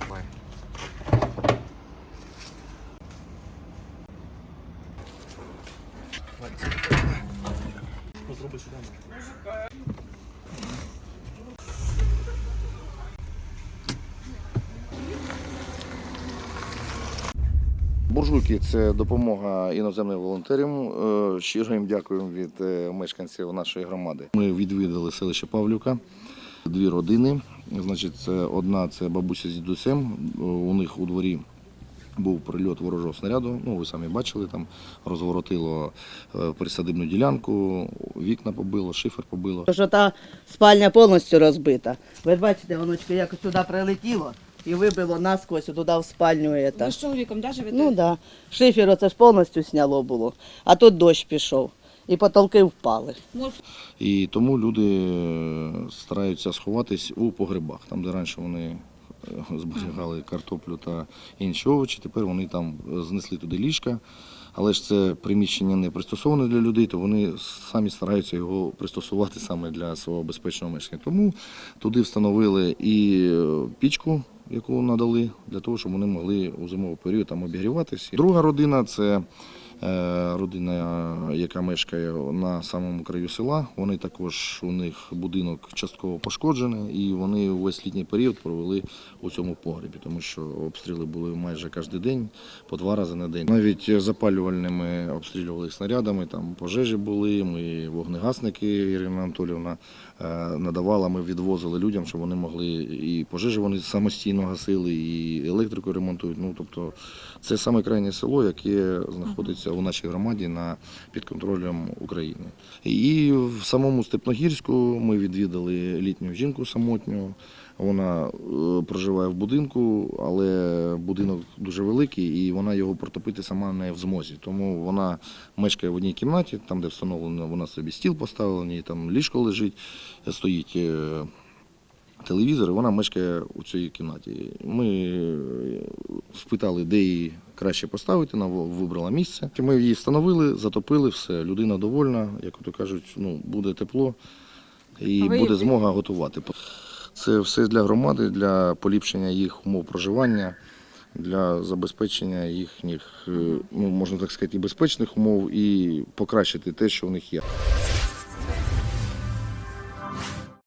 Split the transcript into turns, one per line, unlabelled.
Давай. Попробуй сюда.
Буржуйки це допомога іноземним волонтерам. Е, щиро їм дякуємо від е, мешканців нашої громади. Ми відвідали селище Павлюка дві родини. Значить, це одна це бабуся з дідусем. У них у дворі був прильот ворожого снаряду. Ну, ви самі бачили, там розворотило е, присадибну ділянку, вікна побило, шифер побило.
Що та спальня повністю розбита. Ви бачите, воночки, як сюди прилетіло і вибило насквозь туди в спальню.
Ви з чоловіком да, живете?
Ну так. Да. Шифер оце ж повністю сняло було, а тут дощ пішов. І потолки впали.
І тому люди е, стараються сховатись у погребах, там, де раніше вони е, зберігали картоплю та інші овочі. Тепер вони там знесли туди ліжка. Але ж це приміщення не пристосоване для людей, то вони самі стараються його пристосувати саме для свого безпечного мешкання. Тому туди встановили і е, пічку, яку надали, для того, щоб вони могли у зимовий період там обігріватися. Друга родина це родина, яка мешкає на самому краю села. Вони також у них будинок частково пошкоджений, і вони увесь літній період провели у цьому погребі, тому що обстріли були майже кожен день, по два рази на день. Навіть запалювальними обстрілювали снарядами, там пожежі були. Ми вогнегасники Ірина Анатолівна е, надавала. Ми відвозили людям, щоб вони могли і пожежі вони самостійно гасили, і електрику ремонтують. Ну тобто це саме крайнє село, яке знаходиться у нашій громаді на під контролем України. І в самому Степногірську ми відвідали літню жінку самотню. Вона е, проживає в будинку, але будинок дуже великий, і вона його протопити сама не в змозі. Тому вона мешкає в одній кімнаті, там, де встановлено, вона собі стіл поставила, в там ліжко лежить, стоїть. Телевізор, і вона мешкає у цій кімнаті. Ми е, спитали, де її краще поставити, вона вибрала місце. Ми її встановили, затопили, все, людина довольна, як то кажуть, ну, буде тепло і буде змога готувати. Це все для громади, для поліпшення їх умов проживання. Для забезпечення їхніх, е, ну можна так сказати, і безпечних умов, і покращити те, що в них є.